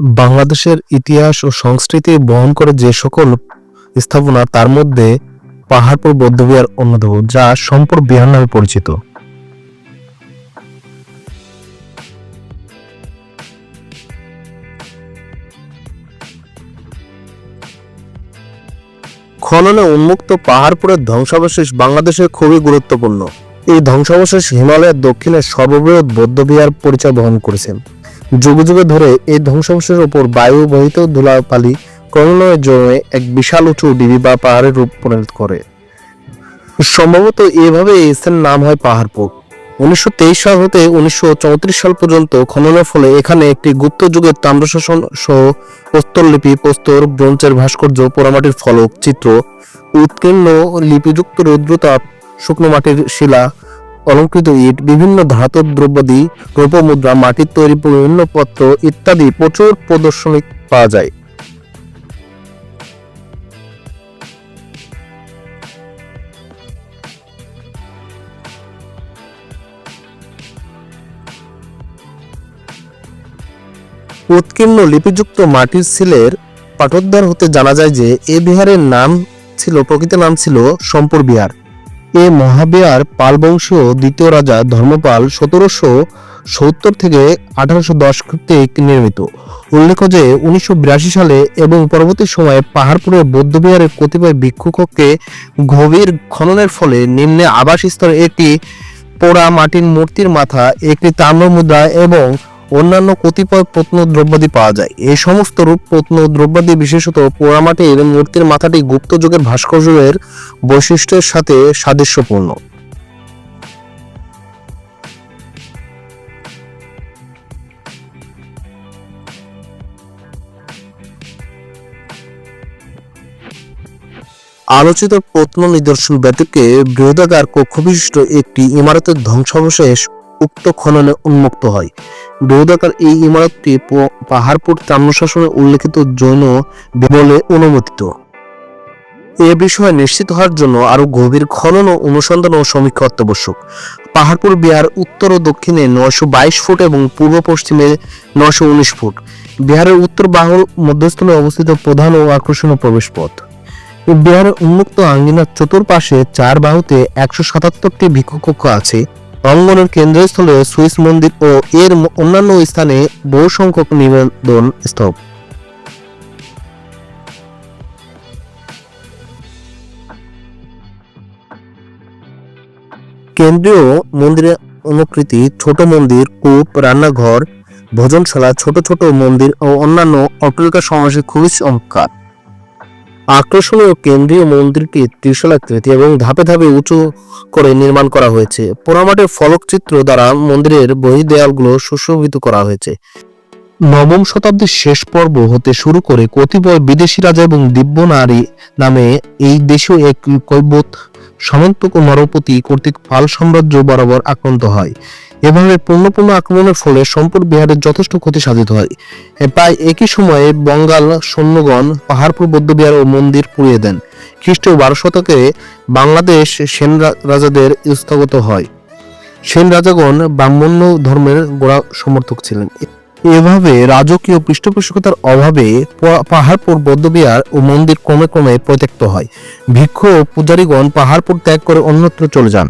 বাংলাদেশের ইতিহাস ও সংস্কৃতি বহন করে যে সকল স্থাপনা, তার মধ্যে পাহাড়পুর বৌদ্ধবিহার অন্যতম, যা সম্পর বিহার নামে পরিচিত। খননে উন্মুক্ত পাহাড়পুরের ধ্বংসাবশেষ বাংলাদেশে খুবই গুরুত্বপূর্ণ। এই ধ্বংসাবশেষ হিমালয়ের দক্ষিণে সর্ববৃহৎ বৌদ্ধবিহার পরিচয় বহন করেছেন যুগে যুগে ধরে এই ধ্বংসাবশেষের উপর বায়ু বহিত ধুলাপালি ক্রমান্বয়ে জমে এক বিশাল উঁচু ডিবি বা পাহাড়ের রূপ পরিণত করে। সম্ভবত এভাবে এই স্থানের নাম হয় পাহাড়পুর। উনিশশো সাল হতে উনিশশো সাল পর্যন্ত খননের ফলে এখানে একটি গুপ্ত যুগের তাম্রশাসন সহ প্রস্তরলিপি, প্রস্তর, ব্রোঞ্জের ভাস্কর্য, পোড়ামাটির ফলক, চিত্র, উৎকীর্ণ লিপিযুক্ত রৌদ্রতাপ, শুকনো মাটির শিলা অলঙ্কৃত ইট, বিভিন্ন ধাতব দ্রব্যাদি, রূপমুদ্রা, মাটির তৈরি বিভিন্ন পত্র ইত্যাদি প্রচুর প্রদর্শনী পাওয়া যায়। উৎকীর্ণ লিপিযুক্ত মাটির সিলের পাঠোদ্ধার হতে জানা যায় যে, এ বিহারের নাম ছিল, প্রকৃত নাম ছিল, সম্পর বিহার। এ মহাবিহার পাল বংশীয় দ্বিতীয় রাজা ধর্মপাল সতেরোশো সত্তর থেকে আঠারোশো দশ খ্রিস্টে নির্মিত। উল্লেখ্য যে, উনিশশো বিরাশি সালে এবং পরবর্তী সময়ে পাহাড়পুরের বৌদ্ধবিহারের কতিপয় ভিক্ষুককে গভীর খননের ফলে নিম্নে আবাস স্তরে একটি পোড়া মাটির মূর্তির মাথা, একটি তাম্র মুদ্রা এবং অন্যান্য কতিপয় প্রত্নদ্রব্যাদি পাওয়া যায়। এই সমস্ত রূপ প্রত্নদ্রব্যাদি, বিশেষত পোড়ামাটির মূর্তির মাথাটি গুপ্ত যুগের ভাস্কর্যের বৈশিষ্ট্যের সাথে সাদৃশ্যপূর্ণ। আলোচিত প্রত্ন নিদর্শন ব্যতীতকে বৃহদাকার কক্ষবিশিষ্ট একটি ইমারতের ধ্বংসাবশেষ উক্ত খননে উন্মুক্ত হয়। বৃহদাকার এই ইমারতটি পাহাড়পুর তাম্রশাসনে উল্লেখিত জৈন বলে অনুমোদিত। এ বিষয়ে নিশ্চিত হওয়ার জন্য আরও গভীর খনন ও অনুসন্ধান ও সমীক্ষা অত্যাবশ্যক। পাহাড়পুর বিহার উত্তর ও দক্ষিণে নয়শো বাইশ ফুট এবং পূর্ব পশ্চিমে নয়শো উনিশ ফুট। বিহারের উত্তর বাহুর মধ্যস্থলে অবস্থিত প্রধান ও আকর্ষণীয় প্রবেশ পথ বিহারের উন্মুক্ত আঙ্গিনার চতুর্পাশে চার বাহুতে একশো সাতাত্তরটি ভিক্ষুকক্ষ আছে। অঙ্গনের কেন্দ্রস্থলে সুইস মন্দির ও এর অন্যান্য স্থানে বহু সংখ্যক নিবেদন স্তব কেন্দ্রীয় মন্দিরে অনুকৃতি ছোট মন্দির, কূপ, রান্নাঘর, ভোজনশালা, ছোট ছোট মন্দির ও অন্যান্য অট্টালিকা সমাবেশে খুবই চমৎকার। আকর্ষণীয় কেন্দ্রীয় মন্দিরটি ত্রিশলাকৃতি এবং ধাপে ধাপে উঁচু করে নির্মাণ করা হয়েছে। পোড়ামাটির ফলকচিত্র দ্বারা মন্দিরের বহিদেয়ালগুলো সুশোভিত করা হয়েছে। নবম শতাব্দীর শেষ পর্ব হতে শুরু করে কতিপয় বিদেশি রাজা এবং দিব্য নারী নামে এই দেশীয় এক কৈবত, সামন্তক নরপতি কর্তৃক পাল সাম্রাজ্য বরাবর আক্রান্ত হয়। এভাবে পূর্ণপূর্ণ আক্রমণের ফলে সম্পূর্ণ বিহারের যথেষ্ট ক্ষতি সাধিত হয়। প্রায় একই সময়ে বঙ্গাল সৈন্যগণ পাহাড়পুর বৌদ্ধবিহার ও মন্দির পুড়িয়ে দেন। খ্রিস্টীয় বারো শতকে বাংলাদেশ সেন রাজাদের স্থগত হয়। সেন রাজাগণ ব্রাহ্মণ্য ধর্মের গোড়া সমর্থক ছিলেন। এভাবে রাজকীয় পৃষ্ঠপোষকতার অভাবে পাহাড়পুর বৌদ্ধবিহার ও মন্দির ক্রমে ক্রমে পরিত্যক্ত হয়। ভিক্ষু ও পূজারীগণ পাহাড়পুর ত্যাগ করে অন্যত্র চলে যান।